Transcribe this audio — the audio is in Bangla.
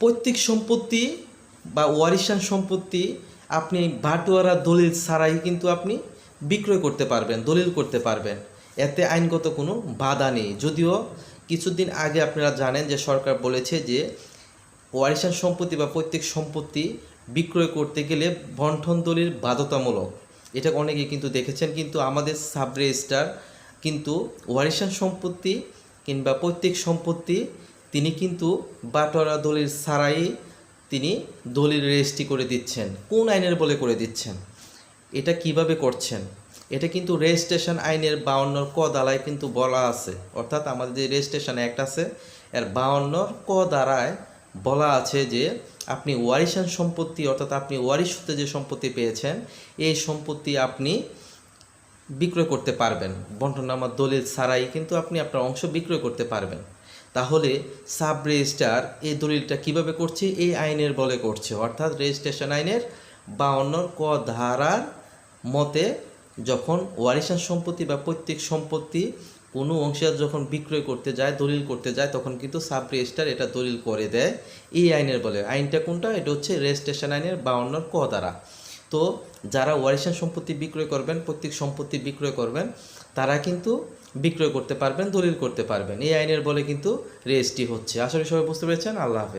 পৈতৃক সম্পত্তি বা ওয়ারিশান সম্পত্তি আপনি বাটোয়ারা দলিল ছাড়াই কিন্তু আপনি বিক্রয় করতে পারবেন, দলিল করতে পারবেন। এতে আইনগত কোনো বাধা নেই। যদিও কিছুদিন আগে আপনারা জানেন যে সরকার বলেছে যে ওয়ারিশান সম্পত্তি বা পৈতৃক সম্পত্তি বিক্রয় করতে গেলে বন্ঠন দলিল বাধ্যতামূলক। এটা অনেকে কিন্তু দেখেছেন, কিন্তু আমাদের সাব রেজিস্ট্রার কিন্তু ওয়ারিসান সম্পত্তি কিংবা পৈতৃক সম্পত্তি তিনি কিন্তু বাটোয়ারা দলিল ছাড়াই তিনি দলিল রেজিস্ট্রি করে দিচ্ছেন। কোন আইনের বলে করে দিচ্ছেন? এটা কীভাবে করছেন? এটা কিন্তু রেজিস্ট্রেশন আইনের বাউন্নর ক দালায় কিন্তু বলা আছে। অর্থাৎ আমাদের যে রেজিস্ট্রেশন অ্যাক্ট আছে, এর বাউন্নর ক দ্বারায় বলা আছে যে আপনি ওয়ারিশান সম্পত্তি, অর্থাৎ আপনি ওয়ারিশ সূত্রে যে সম্পত্তি পেয়েছেন, এই সম্পত্তি আপনি বিক্রয় করতে পারবেন। বন্টনামার দলিল ছাড়াই কিন্তু আপনি আপনার অংশ বিক্রয় করতে পারবেন। তাহলে সাব রেজিস্ট্রার এই দলিলটা কীভাবে করছে? এই আইনের বলে করছে। অর্থাৎ রেজিস্ট্রেশন আইনের বাউন্নর ক ধারার মতে যখন ওয়ারিশান সম্পত্তি বা পৈতৃক সম্পত্তি কোনো অংশীদার যখন বিক্রয় করতে যায়, দলিল করতে যায়, তখন কিন্তু সাব রেজিস্ট্রার এটা দলিল করে দেয়। এই আইনের বলে। আইনটা কোনটা? এটা হচ্ছে রেজিস্ট্রেশন আইনের বাউন্নর ক দ্বারা তো যারা ওয়ারিশা সম্পত্তি বিক্রয় করবেন, প্রত্যেক সম্পত্তি বিক্রয় করবেন, তারা কিন্তু বিক্রয় করতে পারবেন, দলিল করতে পারবেন। এই আইনের বলে কিন্তু রেজিস্ট্রি হচ্ছে। আসলে সবাই বুঝতে পেরেছেন। আল্লাহ হাফেজ।